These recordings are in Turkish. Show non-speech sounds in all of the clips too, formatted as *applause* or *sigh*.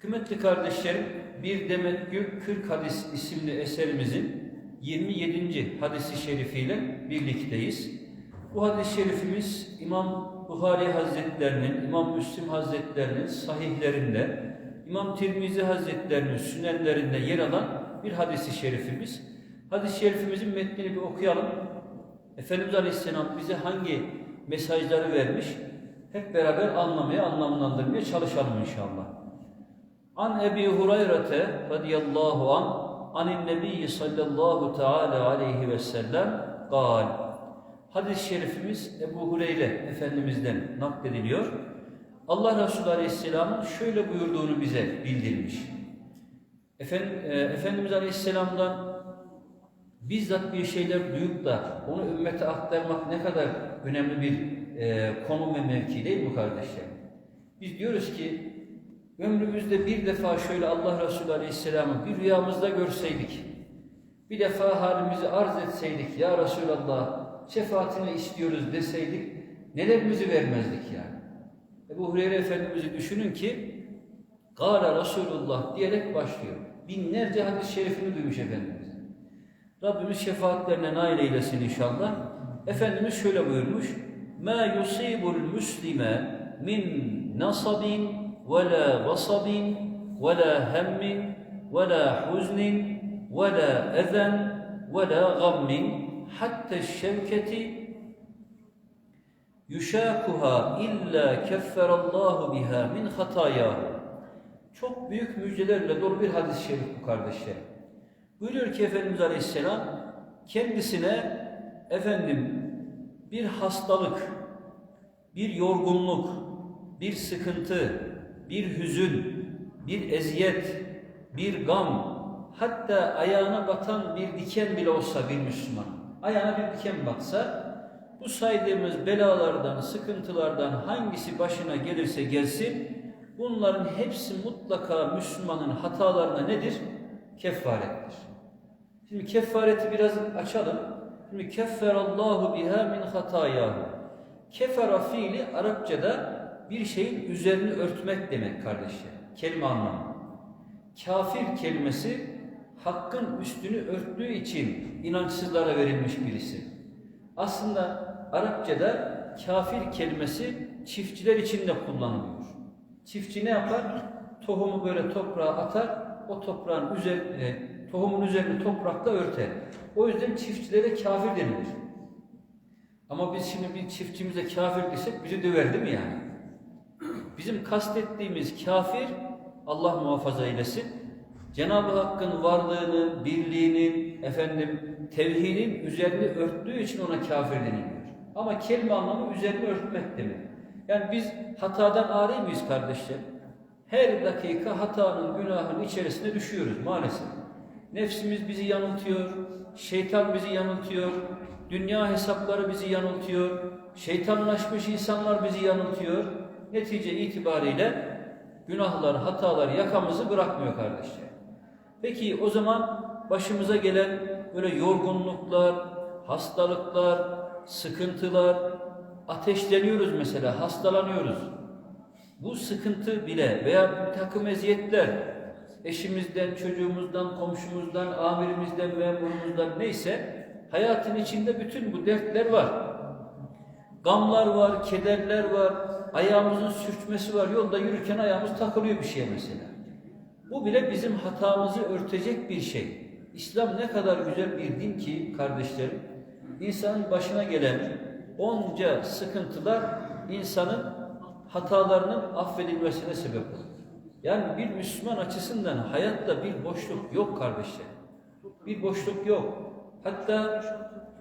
Kıymetli kardeşlerim, Bir Demet Gül 40 Hadis isimli eserimizin 27. hadisi şerifiyle birlikteyiz. Bu hadis-i şerifimiz İmam Buhari Hazretlerinin, İmam Müslim Hazretlerinin sahihlerinde, İmam Tirmizi Hazretlerinin sünenlerinde yer alan bir hadisi şerifimiz. Hadis-i şerifimizin metnini bir okuyalım. Efendimiz Aleyhisselam bize hangi mesajları vermiş? Hep beraber anlamaya, anlamlandırmaya çalışalım inşallah. An Ebi Hureyre'te radıyallahu an anin nebiyyi sallallahu teala aleyhi ve sellem gal. Hadis-i şerifimiz Ebu Hureyre Efendimiz'den naklediliyor. Allah Resulü Aleyhisselam'ın şöyle buyurduğunu bize bildirmiş. Efendim, e, Efendimiz Aleyhisselam'dan bizzat bir şeyler duyup da onu ümmete aktarmak ne kadar önemli bir e, konum ve mevki değil mi kardeşler? Biz diyoruz ki ömrümüzde bir defa şöyle Allah Resulü Aleyhisselam'ı bir rüyamızda görseydik, bir defa halimizi arz etseydik, Ya Resulallah şefaatini istiyoruz deseydik, nelerimizi vermezdik yani. Ebu Hureyre Efendimiz'i düşünün ki, Gâle Resulullah diyerek başlıyor. Binlerce hadis-i şerifini duymuş Efendimiz. Rabbimiz şefaatlerine nail eylesin inşallah. Efendimiz şöyle buyurmuş. مَا يُصِيبُ الْمُسْلِمَ مِنْ نَصَبٍ وَلَا وَصَبٍ وَلَا هَمٍّ وَلَا حُزْنٍ وَلَا أَذًا وَلَا غَمٍّ حَتَّى الشَّوْكَةِ يُشَاكُهَا إِلَّا كَفَّرَ اللّٰهُ بِهَا مِنْ خَطَايَاهُ Çok büyük müjdelerle dolu bir hadis-i şerif bu kardeşlerim. Buyuruyor ki Efendimiz Aleyhisselam kendisine efendim bir hastalık, bir yorgunluk, bir sıkıntı, bir hüzün, bir eziyet, bir gam, hatta ayağına batan bir diken bile olsa bir Müslüman, ayağına bir diken batsa, bu saydığımız belalardan, sıkıntılardan hangisi başına gelirse gelsin, bunların hepsi mutlaka Müslümanın hatalarına nedir? Kefarettir. Şimdi kefareti biraz açalım. Şimdi kefferallahu biha min hatayahu. Kefera fiili Arapçada bir şeyin üzerini örtmek demek kardeşler. Kelime anlamı. Kafir kelimesi hakkın üstünü örttüğü için inançsızlara verilmiş birisi. Aslında Arapçada kafir kelimesi çiftçiler için de kullanılıyor. Çiftçi ne yapar? Tohumu böyle toprağa atar, o toprağın üzerine, tohumun üzerini toprakla örter. O yüzden çiftçilere kafir denilir. Ama biz şimdi bir çiftçimize kafir desek bizi döver değil mi yani? Bizim kastettiğimiz kafir, Allah muhafaza eylesin, Cenab-ı Hakk'ın varlığını, birliğinin, efendim, tevhidin üzerini örttüğü için ona kafir deniliyor. Ama kelime anlamı üzerini örtmek demek. Yani biz hatadan ari miyiz kardeşler? Her dakika hatanın, günahın içerisine düşüyoruz maalesef. Nefsimiz bizi yanıltıyor, şeytan bizi yanıltıyor, dünya hesapları bizi yanıltıyor, şeytanlaşmış insanlar bizi yanıltıyor. Netice itibariyle günahlar, hatalar yakamızı bırakmıyor kardeşler. Peki o zaman başımıza gelen böyle yorgunluklar, hastalıklar, sıkıntılar, ateşleniyoruz mesela, hastalanıyoruz. Bu sıkıntı bile veya bir takım eziyetler, eşimizden, çocuğumuzdan, komşumuzdan, amirimizden, memurumuzdan neyse, hayatın içinde bütün bu dertler var. Gamlar var, kederler var, ayağımızın sürtmesi var, yolda yürürken ayağımız takılıyor bir şeye mesela. Bu bile bizim hatamızı örtecek bir şey. İslam ne kadar güzel bir din ki kardeşlerim, insanın başına gelen onca sıkıntılar insanın hatalarının affedilmesine sebep olur. Yani bir Müslüman açısından hayatta bir boşluk yok kardeşler. Bir boşluk yok. Hatta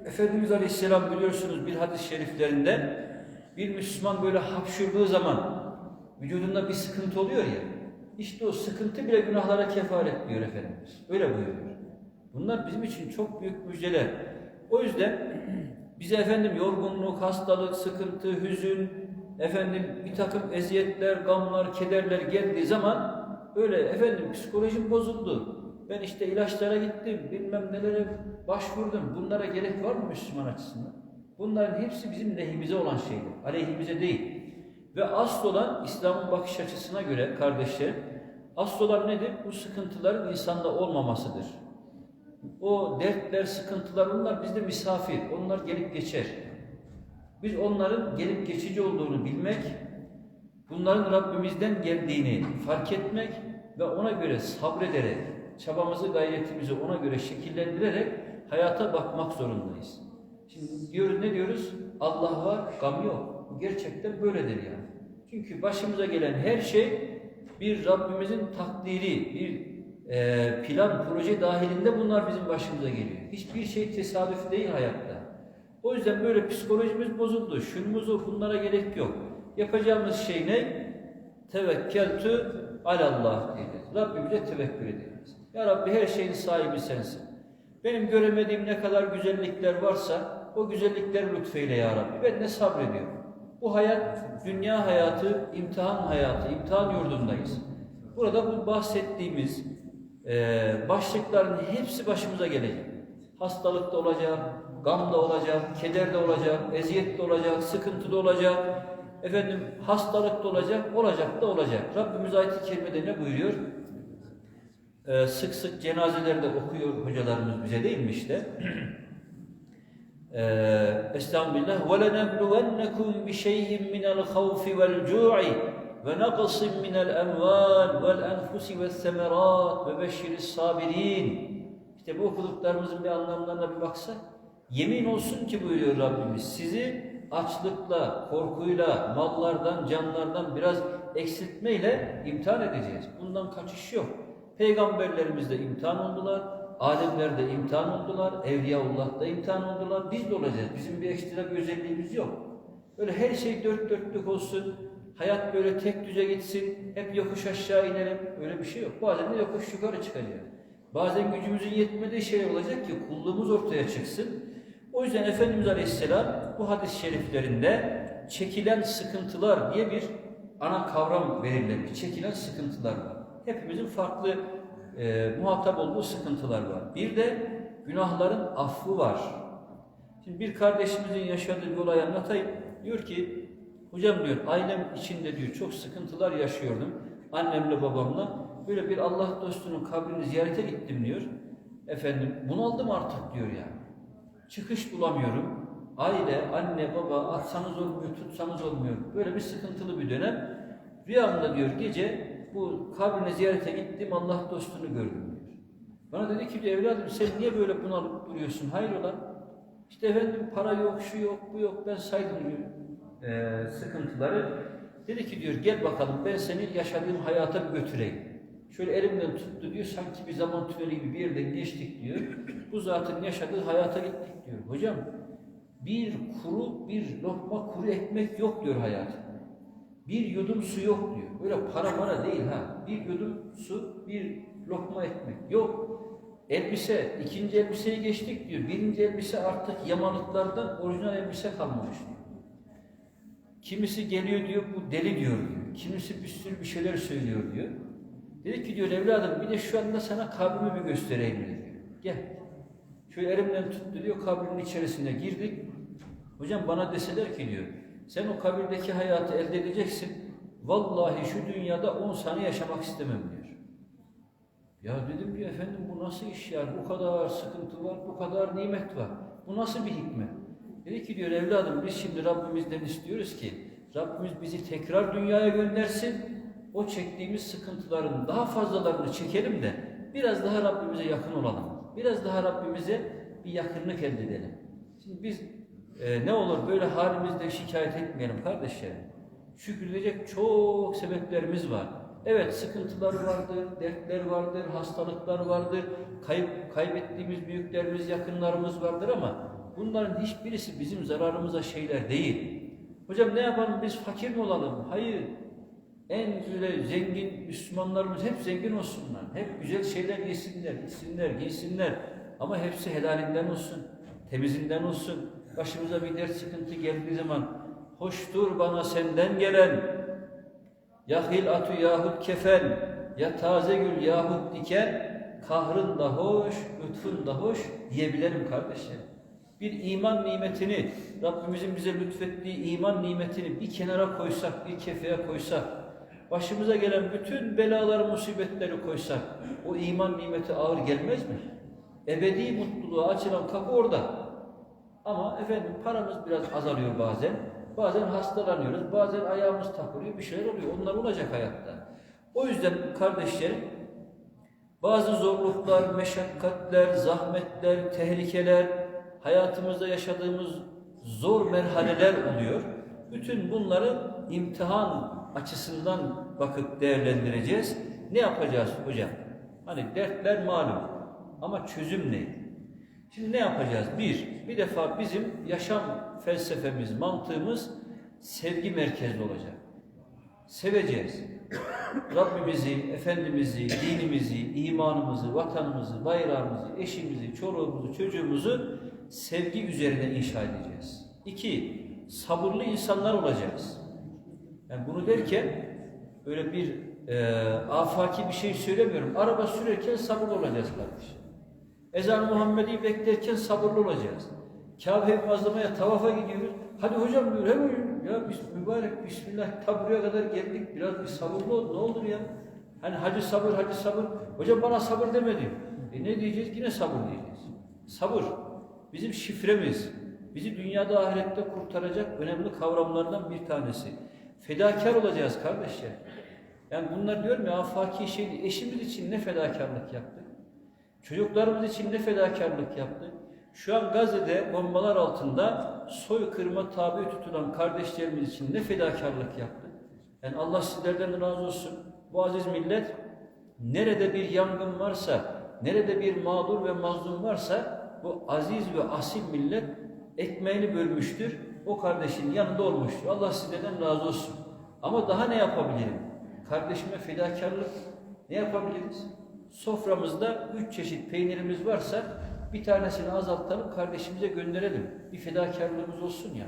Efendimiz Aleyhisselam biliyorsunuz bir hadis-i şeriflerinde bir Müslüman böyle hapşurduğu zaman vücudunda bir sıkıntı oluyor ya. İşte o sıkıntı bile günahlara kefaret diyor Efendimiz. Öyle buyuruyor. Bunlar bizim için çok büyük müjdeler. O yüzden *clears throat* bize efendim yorgunluk, hastalık, sıkıntı, hüzün, efendim bir takım eziyetler, gamlar, kederler geldiği zaman öyle efendim psikolojim bozuldu. Ben işte ilaçlara gittim, bilmem nelere başvurdum. Bunlara gerek var mı Müslüman açısından? Bunların hepsi bizim lehimize olan şeyler, aleyhimize değil. Ve asıl olan İslam'ın bakış açısına göre kardeşler, asıl olan nedir? Bu sıkıntıların insanda olmamasıdır. O dertler, sıkıntılar onlar bizde misafir. Onlar gelip geçer. Biz onların gelip geçici olduğunu bilmek, bunların Rabbimizden geldiğini fark etmek ve ona göre sabrederek, çabamızı, gayretimizi ona göre şekillendirerek hayata bakmak zorundayız. Şimdi diyoruz ne diyoruz? Allah var, gam yok. Gerçekten böyledir yani. Çünkü başımıza gelen her şey bir Rabbimizin takdiri, bir e, plan, proje dahilinde bunlar bizim başımıza geliyor. Hiçbir şey tesadüf değil hayatta. O yüzden böyle psikolojimiz bozuldu. Şunumuzu bunlara gerek yok. Yapacağımız şey ne? Tevekkeltü alallah diyeceğiz. Rabbimize tevekkül edeceğiz. Ya Rabbi her şeyin sahibi sensin. Benim göremediğim ne kadar güzellikler varsa o güzellikleri lütfeyle ya Rabbi. Ben de sabrediyorum. Bu hayat, dünya hayatı, imtihan hayatı, imtihan yurdundayız. Burada bu bahsettiğimiz e, başlıkların hepsi başımıza gelecek. Hastalık da olacak, gam da olacak, keder de olacak, eziyet de olacak, sıkıntı da olacak. Efendim hastalık da olacak, olacak da olacak. Rabbimiz ayet-i kerimede ne buyuruyor? Ee, sık sık cenazelerde okuyor hocalarımız bize değil mi işte? Ee, Estağfirullah. وَلَنَبْلُوَنَّكُمْ بِشَيْءٍ مِنَ الْخَوْفِ وَالْجُوعِ وَنَقْصٍ مِنَ الْأَمْوَالِ وَالْأَنْفُسِ وَالثَّمَرَاتِ وَبَشِّرِ الصَّابِرِينَ İşte bu okuduklarımızın bir anlamlarına bir baksak, yemin olsun ki buyuruyor Rabbimiz, sizi açlıkla, korkuyla, mallardan, canlardan biraz eksiltmeyle imtihan edeceğiz. Bundan kaçış yok. Peygamberlerimiz de imtihan oldular, alimler imtihan oldular, Evliyaullah da imtihan oldular. Biz de olacağız. Bizim bir ekstra bir özelliğimiz yok. Öyle her şey dört dörtlük olsun, hayat böyle tek düze gitsin, hep yokuş aşağı inelim. Öyle bir şey yok. Bazen de yokuş yukarı çıkacağız. Bazen gücümüzün yetmediği şey olacak ki kulluğumuz ortaya çıksın. O yüzden Efendimiz Aleyhisselam bu hadis-i şeriflerinde çekilen sıkıntılar diye bir ana kavram verilmiş. Çekilen sıkıntılar var. Hepimizin farklı e, muhatap olduğu sıkıntılar var. Bir de günahların affı var. Şimdi bir kardeşimizin yaşadığı bir olayı anlatayım. Diyor ki, hocam diyor ailem içinde diyor çok sıkıntılar yaşıyordum. Annemle babamla. Böyle bir Allah dostunun kabrini ziyarete gittim diyor. Efendim bunaldım artık diyor yani. Çıkış bulamıyorum. Aile, anne, baba atsanız olmuyor, tutsanız olmuyor. Böyle bir sıkıntılı bir dönem. Rüyamda diyor gece bu kabrine ziyarete gittim Allah dostunu gördüm diyor. Bana dedi ki evladım sen niye böyle bunalıp duruyorsun? Hayrola? İşte efendim para yok, şu yok, bu yok. Ben saydım diyor e, sıkıntıları. Dedi ki diyor gel bakalım ben seni yaşadığım hayata bir götüreyim. Şöyle elimden tuttu diyor sanki bir zaman tüneli gibi bir yerden geçtik diyor. Bu zatın yaşadığı hayata gittik diyor. Hocam bir kuru bir lokma kuru ekmek yok diyor hayatında. Bir yudum su yok diyor. Böyle para mara değil ha. Bir yudum su, bir lokma ekmek yok. Elbise, ikinci elbiseyi geçtik diyor. Birinci elbise artık yamalıklardan orijinal elbise kalmamış diyor. Kimisi geliyor diyor, bu deli diyor diyor. Kimisi bir sürü bir şeyler söylüyor diyor. Dedi ki diyor evladım bir de şu anda sana kabrimi bir göstereyim diyor. Gel. Şöyle elimden tuttu diyor kabrinin içerisine girdik. Hocam bana deseler ki diyor sen o kabirdeki hayatı elde edeceksin. Vallahi şu dünyada 10 sene yaşamak istemem diyor. Ya dedim diyor efendim bu nasıl iş ya? Bu kadar sıkıntı var, bu kadar nimet var. Bu nasıl bir hikmet? Dedi ki diyor evladım biz şimdi Rabbimizden istiyoruz ki Rabbimiz bizi tekrar dünyaya göndersin. O çektiğimiz sıkıntıların daha fazlalarını çekelim de biraz daha Rabbimize yakın olalım. Biraz daha Rabbimize bir yakınlık elde edelim. Şimdi biz e, ne olur böyle halimizde şikayet etmeyelim kardeşlerim. Şükredecek çok sebeplerimiz var. Evet sıkıntılar vardır, dertler vardır, hastalıklar vardır, kayıp, kaybettiğimiz büyüklerimiz, yakınlarımız vardır ama bunların hiçbirisi bizim zararımıza şeyler değil. Hocam ne yapalım biz fakir mi olalım? Hayır. En güzel, zengin Müslümanlarımız hep zengin olsunlar. Hep güzel şeyler yesinler, içsinler, giysinler. Ama hepsi helalinden olsun, temizinden olsun. Başımıza bir dert sıkıntı geldiği zaman hoştur bana senden gelen ya hilatu yahut kefen ya taze gül yahut diken kahrın da hoş, lütfun da hoş diyebilirim kardeşlerim. Bir iman nimetini, Rabbimizin bize lütfettiği iman nimetini bir kenara koysak, bir kefeye koysak, başımıza gelen bütün belaları, musibetleri koysak, o iman nimeti ağır gelmez mi? Ebedi mutluluğa açılan kapı orada. Ama efendim paramız biraz azalıyor bazen. Bazen hastalanıyoruz, bazen ayağımız takılıyor, bir şeyler oluyor. Onlar olacak hayatta. O yüzden kardeşlerim, bazı zorluklar, meşakkatler, zahmetler, tehlikeler, hayatımızda yaşadığımız zor merhaleler oluyor. Bütün bunları imtihan açısından bakıp değerlendireceğiz. Ne yapacağız hocam? Hani dertler malum ama çözüm ne? Şimdi ne yapacağız? Bir, bir defa bizim yaşam felsefemiz, mantığımız sevgi merkezli olacak. Seveceğiz. *coughs* Rabbimizi, Efendimiz'i, dinimizi, imanımızı, vatanımızı, bayrağımızı, eşimizi, çoluğumuzu, çocuğumuzu sevgi üzerine inşa edeceğiz. İki, sabırlı insanlar olacağız. Yani bunu derken böyle bir e, afaki bir şey söylemiyorum. Araba sürerken sabırlı olacağız kardeşim. Ezan Muhammed'i beklerken sabırlı olacağız. Kabe'yi muazzamaya tavafa gidiyoruz. Hadi hocam diyor hemen ya biz mübarek bismillah ta buraya kadar geldik biraz bir sabırlı ol ne olur ya. Hani hacı sabır hacı sabır. Hocam bana sabır demedi. E ne diyeceğiz? Yine sabır diyeceğiz. Sabır bizim şifremiz. Bizi dünyada ahirette kurtaracak önemli kavramlardan bir tanesi. Fedakar olacağız kardeşler. Yani bunlar diyorum ya afaki şey eşimiz için ne fedakarlık yaptık. Çocuklarımız için ne fedakarlık yaptık. Şu an Gazze'de bombalar altında soykırıma tabi tutulan kardeşlerimiz için ne fedakarlık yaptık. Yani Allah sizlerden razı olsun. Bu aziz millet nerede bir yangın varsa, nerede bir mağdur ve mazlum varsa bu aziz ve asil millet ekmeğini bölmüştür. O kardeşin yanında olmuştur. Allah sizlerden razı olsun. Ama daha ne yapabilirim? Kardeşime fedakarlık ne yapabiliriz? Soframızda üç çeşit peynirimiz varsa bir tanesini azaltalım, kardeşimize gönderelim. Bir fedakarlığımız olsun ya.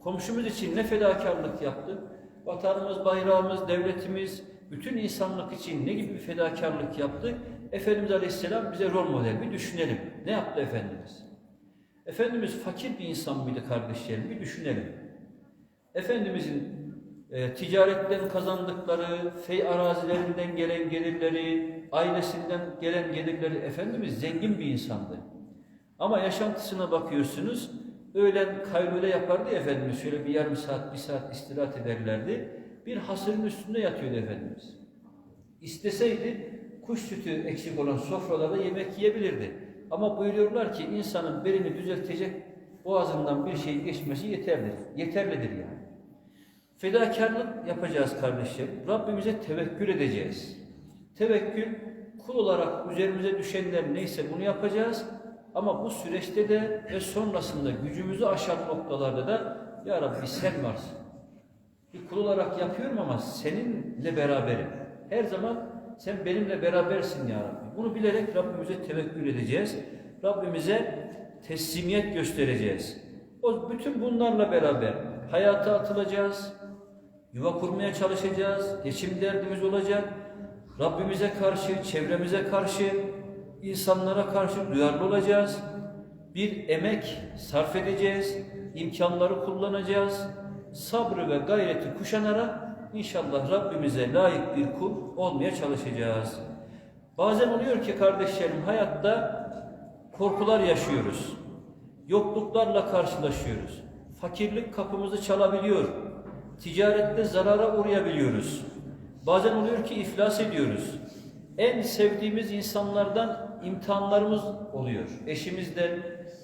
Komşumuz için ne fedakarlık yaptık? Vatanımız, bayrağımız, devletimiz, bütün insanlık için ne gibi bir fedakarlık yaptık? Efendimiz Aleyhisselam bize rol model. Bir düşünelim. Ne yaptı Efendimiz? Efendimiz fakir bir insan mıydı kardeşlerim? Bir düşünelim. Efendimizin e, ticaretten kazandıkları, fey arazilerinden gelen gelirleri, ailesinden gelen gelirleri Efendimiz zengin bir insandı. Ama yaşantısına bakıyorsunuz, öğlen kaylule yapardı ya Efendimiz, şöyle bir yarım saat, bir saat istirahat ederlerdi. Bir hasırın üstünde yatıyordu Efendimiz. İsteseydi kuş sütü eksik olan sofralarda yemek yiyebilirdi. Ama buyuruyorlar ki insanın belini düzeltecek boğazından bir şey geçmesi yeterlidir. Yeterlidir yani. Fedakarlık yapacağız kardeşlerim. Rabbimize tevekkül edeceğiz. Tevekkül kul olarak üzerimize düşenler neyse bunu yapacağız. Ama bu süreçte de ve sonrasında gücümüzü aşan noktalarda da Ya Rabbi sen varsın. Bir kul olarak yapıyorum ama seninle beraberim. Her zaman sen benimle berabersin ya Rabbi. Bunu bilerek Rabbimize tevekkül edeceğiz. Rabbimize teslimiyet göstereceğiz. O bütün bunlarla beraber hayata atılacağız. Yuva kurmaya çalışacağız. Geçim derdimiz olacak. Rabbimize karşı, çevremize karşı, insanlara karşı duyarlı olacağız. Bir emek sarf edeceğiz. imkanları kullanacağız. Sabrı ve gayreti kuşanarak inşallah Rabbimize layık bir kul olmaya çalışacağız. Bazen oluyor ki kardeşlerim hayatta korkular yaşıyoruz. Yokluklarla karşılaşıyoruz. Fakirlik kapımızı çalabiliyor. Ticarette zarara uğrayabiliyoruz. Bazen oluyor ki iflas ediyoruz. En sevdiğimiz insanlardan imtihanlarımız oluyor. Eşimizden,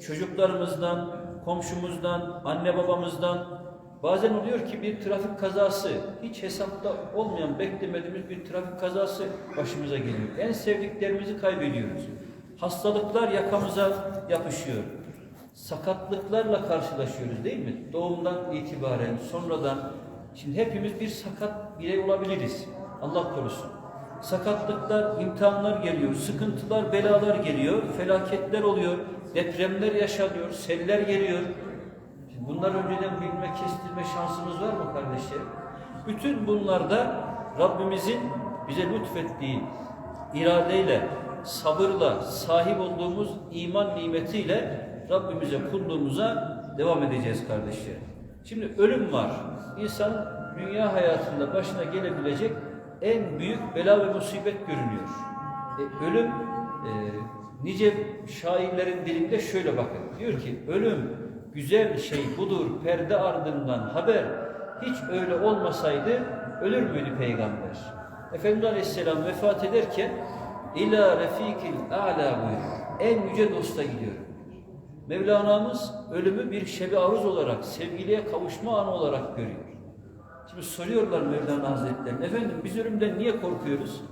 çocuklarımızdan, komşumuzdan, anne babamızdan. Bazen oluyor ki bir trafik kazası, hiç hesapta olmayan, beklemediğimiz bir trafik kazası başımıza geliyor. En sevdiklerimizi kaybediyoruz. Hastalıklar yakamıza yapışıyor. Sakatlıklarla karşılaşıyoruz değil mi? Doğumdan itibaren, sonradan Şimdi hepimiz bir sakat birey olabiliriz. Allah korusun. Sakatlıklar, imtihanlar geliyor, sıkıntılar, belalar geliyor, felaketler oluyor, depremler yaşanıyor, seller geliyor. Şimdi bunlar önceden bilme, kestirme şansımız var mı kardeşlerim? Bütün bunlarda Rabbimizin bize lütfettiği iradeyle, sabırla, sahip olduğumuz iman nimetiyle Rabbimize, kulluğumuza devam edeceğiz kardeşlerim. Şimdi ölüm var. İnsanın dünya hayatında başına gelebilecek en büyük bela ve musibet görünüyor. E, ölüm e, nice şairlerin dilinde şöyle bakın. Diyor ki ölüm güzel şey budur perde ardından haber. Hiç öyle olmasaydı ölür müydü peygamber? Efendimiz Aleyhisselam vefat ederken ila refikil a'la buyuruyor. En yüce dosta gidiyorum. Mevlana'mız ölümü bir şebi aruz olarak, sevgiliye kavuşma anı olarak görüyor. Şimdi soruyorlar Mevlana Hazretleri'ne, efendim biz ölümden niye korkuyoruz?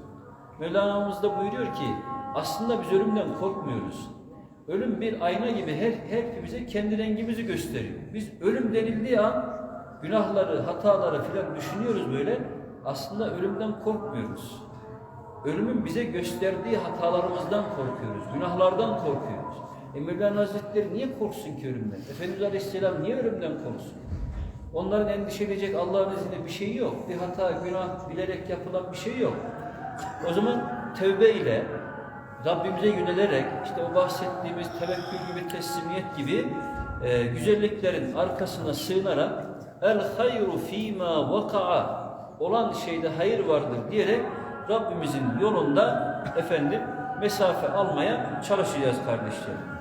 Mevlana'mız da buyuruyor ki, aslında biz ölümden korkmuyoruz. Ölüm bir ayna gibi her, hepimize kendi rengimizi gösteriyor. Biz ölüm denildiği an günahları, hataları filan düşünüyoruz böyle. Aslında ölümden korkmuyoruz. Ölümün bize gösterdiği hatalarımızdan korkuyoruz, günahlardan korkuyoruz. E Mevlana Hazretleri niye korksun ki ölümden? Efendimiz Aleyhisselam niye ölümden korksun? Onların endişe edecek Allah'ın izniyle bir şey yok. Bir hata, günah bilerek yapılan bir şey yok. O zaman tövbe ile Rabbimize yönelerek işte o bahsettiğimiz tevekkül gibi, teslimiyet gibi e, güzelliklerin arkasına sığınarak el hayru fîmâ vaka'a olan şeyde hayır vardır diyerek Rabbimizin yolunda efendim mesafe almaya çalışacağız kardeşlerim.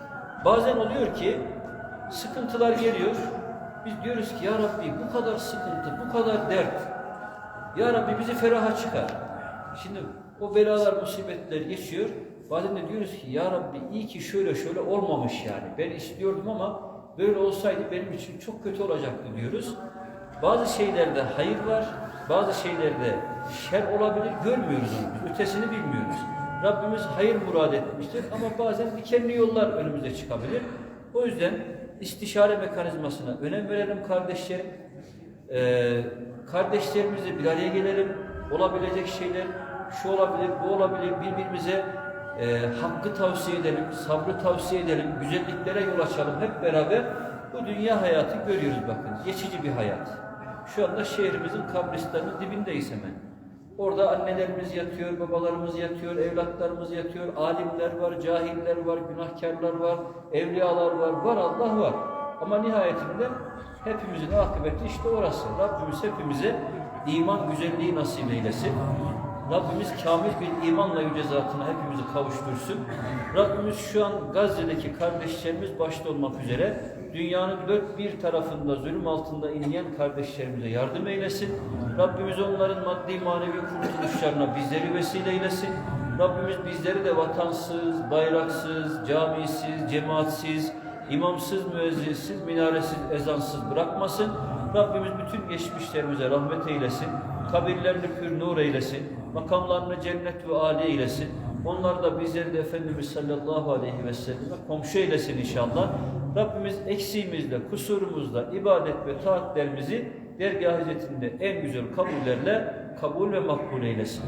Bazen oluyor ki sıkıntılar geliyor. Biz diyoruz ki ya Rabbi bu kadar sıkıntı, bu kadar dert. Ya Rabbi bizi feraha çıkar. Şimdi o belalar, musibetler geçiyor. Bazen de diyoruz ki ya Rabbi iyi ki şöyle şöyle olmamış yani. Ben istiyordum ama böyle olsaydı benim için çok kötü olacaktı diyoruz. Bazı şeylerde hayır var, bazı şeylerde şer olabilir, görmüyoruz onu. Ötesini bilmiyoruz. Rabbimiz hayır murad etmiştir ama bazen dikenli yollar önümüze çıkabilir. O yüzden istişare mekanizmasına önem verelim kardeşlerim. Ee, kardeşlerimizle bir araya gelelim. Olabilecek şeyler şu olabilir, bu olabilir. Birbirimize e, hakkı tavsiye edelim, sabrı tavsiye edelim, güzelliklere yol açalım. Hep beraber bu dünya hayatı görüyoruz bakın. Geçici bir hayat. Şu anda şehrimizin kabristanının dibindeyiz hemen. Orada annelerimiz yatıyor, babalarımız yatıyor, evlatlarımız yatıyor, alimler var, cahiller var, günahkarlar var, evliyalar var, var Allah var. Ama nihayetinde hepimizin akıbeti işte orası. Rabbimiz hepimize iman güzelliği nasip eylesin. Rabbimiz kamil bir imanla yüce zatına hepimizi kavuştursun. Rabbimiz şu an Gazze'deki kardeşlerimiz başta olmak üzere dünyanın dört bir tarafında zulüm altında inleyen kardeşlerimize yardım eylesin. Rabbimiz onların maddi manevi kurtuluşlarına bizleri vesile eylesin. Rabbimiz bizleri de vatansız, bayraksız, camisiz, cemaatsiz, imamsız, müezzinsiz, minaresiz, ezansız bırakmasın. Rabbimiz bütün geçmişlerimize rahmet eylesin. Kabirlerini pür nur eylesin. Makamlarını cennet ve âli eylesin. Onlar da bizleri de Efendimiz sallallahu aleyhi ve selleme komşu eylesin inşallah. Rabbimiz eksiğimizle, kusurumuzla, ibadet ve taatlerimizi dergah hizmetinde en güzel kabullerle kabul ve makbul eylesin.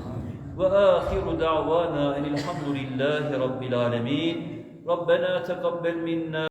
Ve ahiru da'vana enilhamdülillahi rabbil alemin. Rabbena tekabbel minna